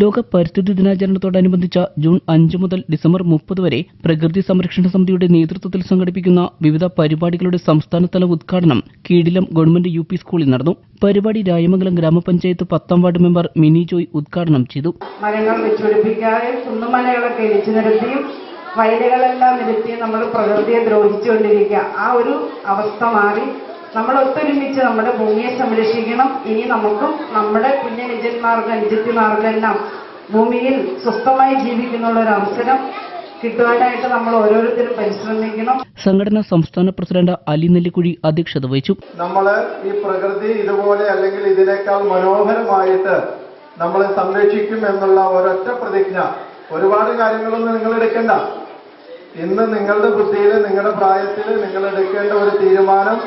ലോക പരിസ്ഥിതി ദിനാചരണത്തോടനുബന്ധിച്ച ജൂൺ അഞ്ച് മുതൽ ഡിസംബർ മുപ്പത് വരെ പ്രകൃതി സംരക്ഷണ സമിതിയുടെ നേതൃത്വത്തിൽ സംഘടിപ്പിക്കുന്ന വിവിധ പരിപാടികളുടെ സംസ്ഥാനതല ഉദ്ഘാടനം കീഴിലം ഗവൺമെന്റ് യു സ്കൂളിൽ നടന്നു. പരിപാടി രായമംഗലം ഗ്രാമപഞ്ചായത്ത് പത്താം വാർഡ് മെമ്പർ മിനി ജോയ് ഉദ്ഘാടനം ചെയ്തു. വയലുകളെല്ലാം നിരത്തി നമ്മൾ പ്രകൃതിയെ ദ്രോഹിച്ചുകൊണ്ടിരിക്കുക. ആ ഒരു അവസ്ഥ മാറി. നമ്മൾ ഒത്തൊരുമിച്ച് നമ്മുടെ ഭൂമിയെ സംരക്ഷിക്കണം. ഇനി നമുക്കും നമ്മുടെ കുഞ്ഞനുജന്മാർക്കും അനുജത്തിമാർക്കും എല്ലാം ഭൂമിയിൽ സ്വസ്ഥമായി ജീവിക്കുന്നുള്ള ഒരു അവസരം കിട്ടുവാനായിട്ട് നമ്മൾ ഓരോരുത്തരും പരിശ്രമിക്കണം. സംഘടന സംസ്ഥാന പ്രസിഡന്റ് അലി നെല്ലിക്കുഴി അധ്യക്ഷത വഹിച്ചു. നമ്മൾ ഈ പ്രകൃതി ഇതുപോലെ അല്ലെങ്കിൽ ഇതിനേക്കാൾ മനോഹരമായിട്ട് നമ്മൾ സംരക്ഷിക്കും എന്നുള്ള ഒരൊറ്റ പ്രതിജ്ഞ. ഒരുപാട് കാര്യങ്ങളൊന്നും നിങ്ങൾ എടുക്കണ്ട. ഇന്ന് നിങ്ങളുടെ ബുദ്ധിയിൽ നിങ്ങളുടെ പ്രായത്തിൽ നിങ്ങൾ എടുക്കേണ്ട ഒരു തീരുമാനം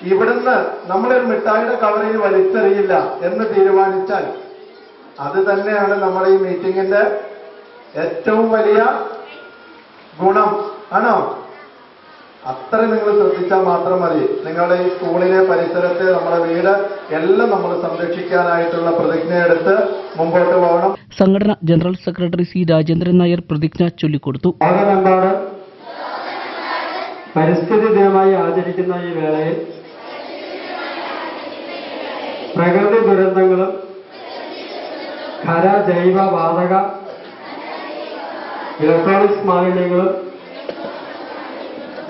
ഇവിടുന്ന് നമ്മളൊരു മിഠായിയുടെ കവറിൽ വലിച്ചെറിയില്ല എന്ന് തീരുമാനിച്ചാൽ അത് തന്നെയാണ് നമ്മുടെ ഈ മീറ്റിംഗിന്റെ ഏറ്റവും വലിയ ഗുണം. ആണോ? അത്ര നിങ്ങൾ ശ്രദ്ധിച്ചാൽ മാത്രം മതി. നിങ്ങളുടെ ഈ സ്കൂളിനെ പരിസരത്തെ നമ്മുടെ വീട് എല്ലാം നമ്മൾ സംരക്ഷിക്കാനായിട്ടുള്ള പ്രതിജ്ഞയെടുത്ത് മുമ്പോട്ട് പോകണം. സംഘടന general secretary C Rajendran Nair പ്രതിജ്ഞ ചൊല്ലിക്കൊടുത്തു. ലോകമെമ്പാട് പരിസ്ഥിതി ദിനമായി ആചരിക്കുന്ന ഈ വേളയിൽ പ്രകൃതി ദുരന്തങ്ങളും ഖര ജൈവ വാതക ഇലക്ട്രോണിക്സ് മാലിന്യങ്ങളും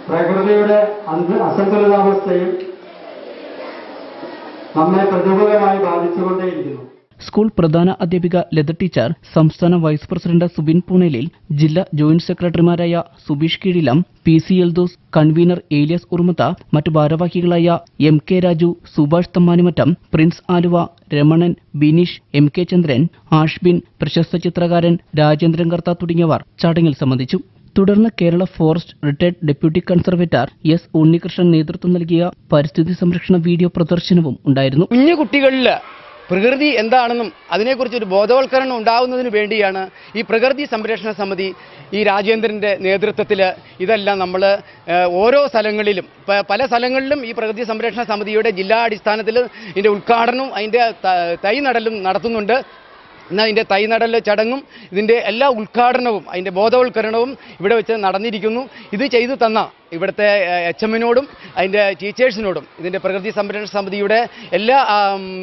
പ്രകൃതിയുടെ അസന്തുലിതാവസ്ഥയും നമ്മെ പ്രതികൂലമായി ബാധിച്ചുകൊണ്ടേയിരിക്കുന്നു. സ്കൂൾ പ്രധാന അധ്യാപിക ലത ടീച്ചർ സംസ്ഥാന വൈസ് പ്രസിഡന്റ് സുബിൻ പൂണേലിൽ ജില്ലാ ജോയിന്റ് സെക്രട്ടറിമാരായ Subeesh Keezhilam P C Eldhose convener Elias Urumatha മറ്റു ഭാരവാഹികളായ M K Raju Subhash Thammanimattom Prince Aluva Ramanan Bineesh M K Chandran Ashbin പ്രശസ്ത ചിത്രകാരൻ രാജേന്ദ്രൻ കർത്ത തുടങ്ങിയവർ ചടങ്ങിൽ സംബന്ധിച്ചു. തുടർന്ന് Kerala forest retired deputy conservator S Unnikrishnan നേതൃത്വം നൽകിയ പരിസ്ഥിതി സംരക്ഷണ വീഡിയോ പ്രദർശനവും ഉണ്ടായിരുന്നു. കുഞ്ഞു കുട്ടികളിൽ പ്രകൃതി എന്താണെന്നും അതിനെക്കുറിച്ച് ഒരു ബോധവൽക്കരണം ഉണ്ടാകുന്നതിന് വേണ്ടിയാണ് ഈ പ്രകൃതി സംരക്ഷണ സമിതി ഈ രാജേന്ദ്രന്റെ നേതൃത്വത്തിൽ ഇതെല്ലാം നമ്മൾ ഓരോ സ്ഥലങ്ങളിലും പല സ്ഥലങ്ങളിലും ഈ പ്രകൃതി സംരക്ഷണ സമിതിയുടെ ജില്ലാ അടിസ്ഥാനത്തിൽ ഇതിന്റെ ഉദ്ഘാടനവും അതിന്റെ തൈ നടലും നടത്തുന്നുണ്ട്. ഇന്ന് അതിന്റെ തൈ നടൽ ചടങ്ങും ഇതിന്റെ എല്ലാ ഉദ്ഘാടനവും അതിന്റെ ബോധവൽക്കരണവും ഇവിടെ വെച്ച് നടന്നിരിക്കുന്നു. ഇത് ചെയ്തു തന്ന ഇവിടുത്തെ എച്ച് എമ്മിനോടും അതിന്റെ ടീച്ചേഴ്സിനോടും ഇതിന്റെ പ്രകൃതി സംരക്ഷണ സമിതിയുടെ എല്ലാ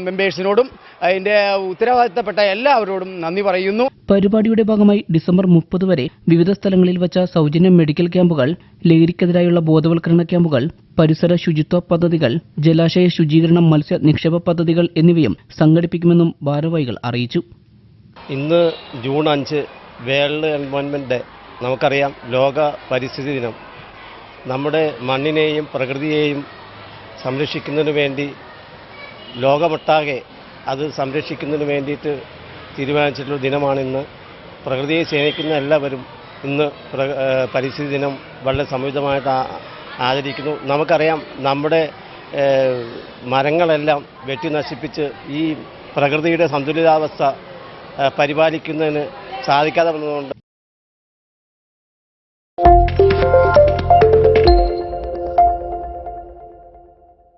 മെമ്പേഴ്സിനോടും അതിന്റെ ഉത്തരവാദിത്തപ്പെട്ട എല്ലാവരോടും നന്ദി പറയുന്നു. പരിപാടിയുടെ ഭാഗമായി ഡിസംബർ മുപ്പത് വരെ വിവിധ സ്ഥലങ്ങളിൽ വച്ച സൗജന്യ മെഡിക്കൽ ക്യാമ്പുകൾ ലഹരിക്കെതിരായുള്ള ബോധവൽക്കരണ ക്യാമ്പുകൾ പരിസര ശുചിത്വ പദ്ധതികൾ ജലാശയ ശുചീകരണം മത്സ്യ നിക്ഷേപ പദ്ധതികൾ എന്നിവയും സംഘടിപ്പിക്കുമെന്നും ഭാരവാഹികൾ അറിയിച്ചു. ഇന്ന് ജൂൺ അഞ്ച് വേൾഡ് എൻവയോൺമെന്റ് ഡേ. നമുക്കറിയാം ലോക പരിസ്ഥിതി ദിനം. നമ്മുടെ മണ്ണിനെയും പ്രകൃതിയെയും സംരക്ഷിക്കുന്നതിന് വേണ്ടി ലോകമൊട്ടാകെ അത് സംരക്ഷിക്കുന്നതിന് വേണ്ടിയിട്ട് തീരുമാനിച്ചിട്ടുള്ള ദിനമാണ് ഇന്ന്. പ്രകൃതിയെ സ്നേഹിക്കുന്ന എല്ലാവരും ഇന്ന് പരിസ്ഥിതി ദിനം വളരെ സംയുക്തമായിട്ട് ആചരിക്കുന്നു. നമുക്കറിയാം നമ്മുടെ മരങ്ങളെല്ലാം വെട്ടി നശിപ്പിച്ച് ഈ പ്രകൃതിയുടെ സന്തുലിതാവസ്ഥ പരിപാലിക്കുന്നതിന് സാധിക്കാതെ വന്നതുകൊണ്ട്.